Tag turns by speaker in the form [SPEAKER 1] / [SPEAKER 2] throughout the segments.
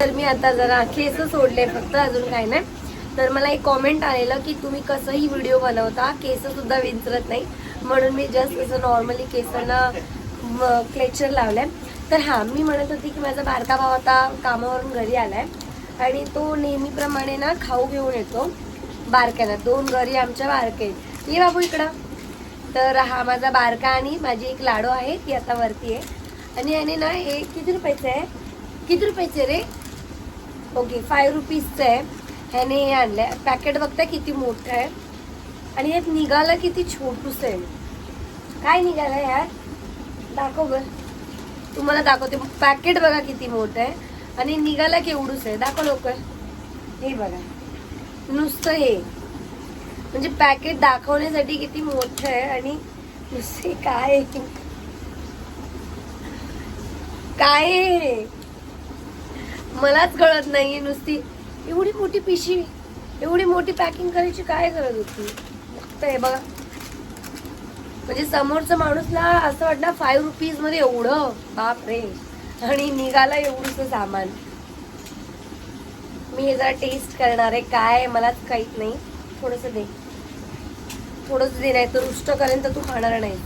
[SPEAKER 1] तर मी आता जरा केस सोडले फक्त अजून काय नाही. तर मला एक कॉमेंट आलेलं की तुम्ही कसंही व्हिडिओ बनवता केस सुद्धा विंचरत नाही. म्हणून मी जस्ट असं नॉर्मली केसांना क्लेचर लावलंय. तर हा मी म्हणत होती की माझा बारका भाव आता कामावरून घरी आलाय. आणि तो नेहमीप्रमाणे ना खाऊ घेऊन येतो. बारक्याला दोन घरी आमच्या बारके ये बाबू इकडं. तर हा माझा बारका आणि माझी एक लाडू आहे ती आता वरती आहे. आणि याने ना हे किती रुपयाचं आहे? किती रुपयाचे रे? ओके फाय रुपीजचं आहे. ह्याने हे आणलंय. पॅकेट बघता किती मोठं आहे. आणि यात निघालं किती छोटूस आहे. काय निघालं यार? दाखव ग तुम्हाला दाखवते. पॅकेट बघा किती मोठं आहे. आणि निघालं केवढूस आहे. दाखव लवकर. हे बघा. नुसतं हे. म्हणजे पॅकेट दाखवण्यासाठी किती मोठं आहे आणि नुसते काय काय मलाच कळत नाहीये नुसती. एवढी मोठी पिशवी एवढी मोठी पॅकिंग करायची काय गरज होती? फक्त हे बघा. म्हणजे समोरचा माणूसला असं वाटणार फाईव्ह रुपीजमध्ये एवढं? बाप रे आणि निघाला एवढंच सामान. मी हे जरा टेस्ट करणार आहे. काय मलाच काहीच नाही. थोडस दे. थोडस दे नाही तर रुष्ट करेन तर तू खाणार नाही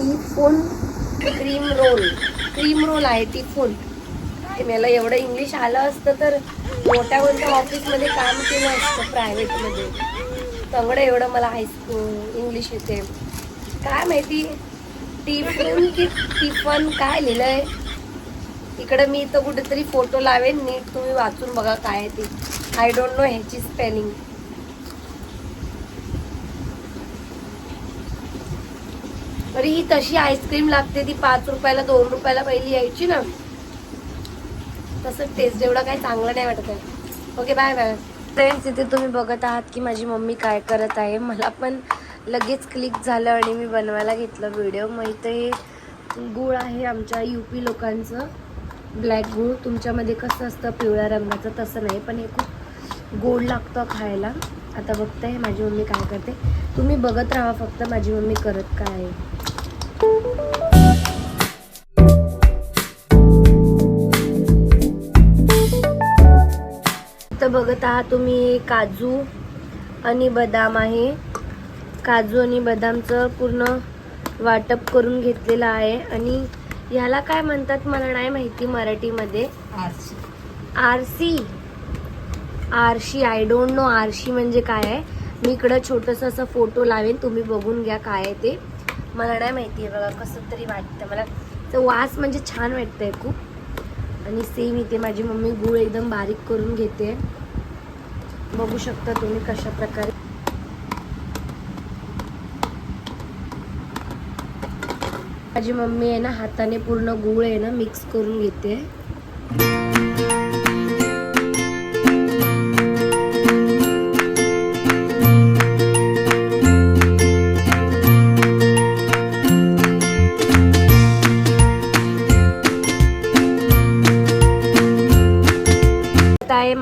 [SPEAKER 1] टिफोन टिफोन क्रीम रोल क्रीम रोल आहे टिफोन काय मला एवढं इंग्लिश आलं असतं तर मोठ्या मोठ्या ऑफिसमध्ये काम केलं असतं प्रायव्हेटमध्ये तेवढं एवढं मला हायस्कूल इंग्लिश येते. काय माहिती? टिफोन की टिफन काय लिहिलं आहे इकडं मी इथं कुठेतरी फोटो लावेन नीट तुम्ही वाचून बघा काय आहे ते. आय डोंट नो ह्याची स्पेलिंग तरी ही तशी आईस्क्रीम लागते ती पाच रुपयाला दोन रुपयाला पहिली यायची ना. तसं टेस्ट एवढा काही चांगलं नाही वाटत आहे. ओके बाय बाय फ्रेंड्स इथे तुम्ही बघत आहात की माझी मम्मी काय करत आहे. मला पण लगेच क्लिक झालं आणि मी बनवायला घेतलं व्हिडिओ मग इथे हे गूळ आहे आमच्या यू पी लोकांचं. ब्लॅक गूळ. तुमच्यामध्ये कसं असतं पिवळ्या रंगाचं तसं नाही पण हे खूप गोड लागतं खायला. आता बघताय माझी मम्मी काय करते. तुम्ही बघत राहा फक्त माझी मम्मी करत काय आहे. तर बघत आहात तुम्ही काजू आणि बदाम आहे. काजू आणि बदामचं पूर्ण वाटप करून घेतलेलं आहे. आणि ह्याला काय म्हणतात मला नाही माहिती मराठीमध्ये. आरसी. आरशी आय डोंट नो आरशी म्हणजे काय आहे. मी इकडं छोटंसं असं फोटो लावेन तुम्ही बघून घ्या काय आहे ते. मला नाही माहिती आहे बघा कसं तरी वाटतं. मला तर वास म्हणजे छान वाटतंय खूप. आणि सेम इथे माझी मम्मी गूळ एकदम बारीक करून घेते. बघू शकता तुम्ही कशा प्रकारे. माझी मम्मी आहे ना हाताने पूर्ण गूळ आहे ना मिक्स करून घेते.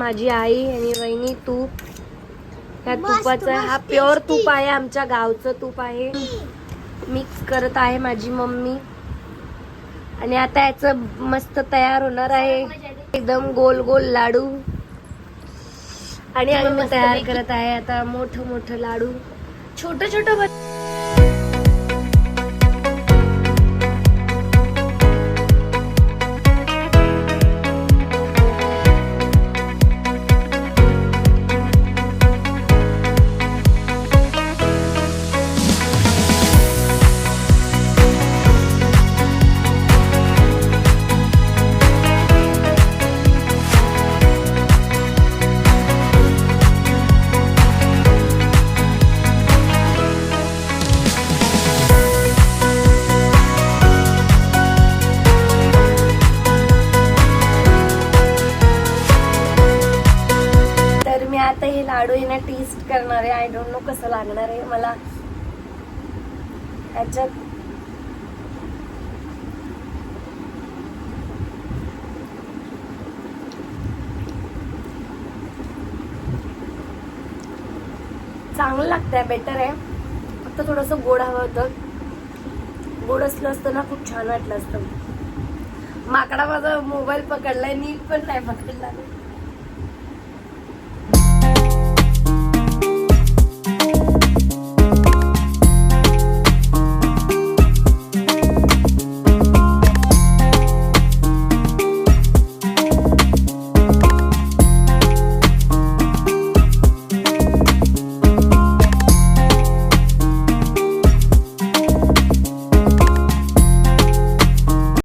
[SPEAKER 1] माझी आई आणि वहिनी तूप. ह्या तुपाचं हा प्युअर तूप आहे आमच्या गावचं तूप आहे. मिक्स करत आहे माझी मम्मी. आणि आता याचं मस्त तयार होणार आहे. एकदम गोल गोल लाडू. आणि मम्मी तयार करत आहे आता मोठं मोठं लाडू. छोट छोट लागणार? आहे आय डोंट नो कसं लागणार? आहे मला याच्यात चांगलं लागतंय बेटर आहे. फक्त थोडंसं गोड हवं होतं. गोड असलं असतं ना खूप छान वाटलं असतं. माकडा माझा मोबाईल पकडलाय नीट पण नाही पकडला.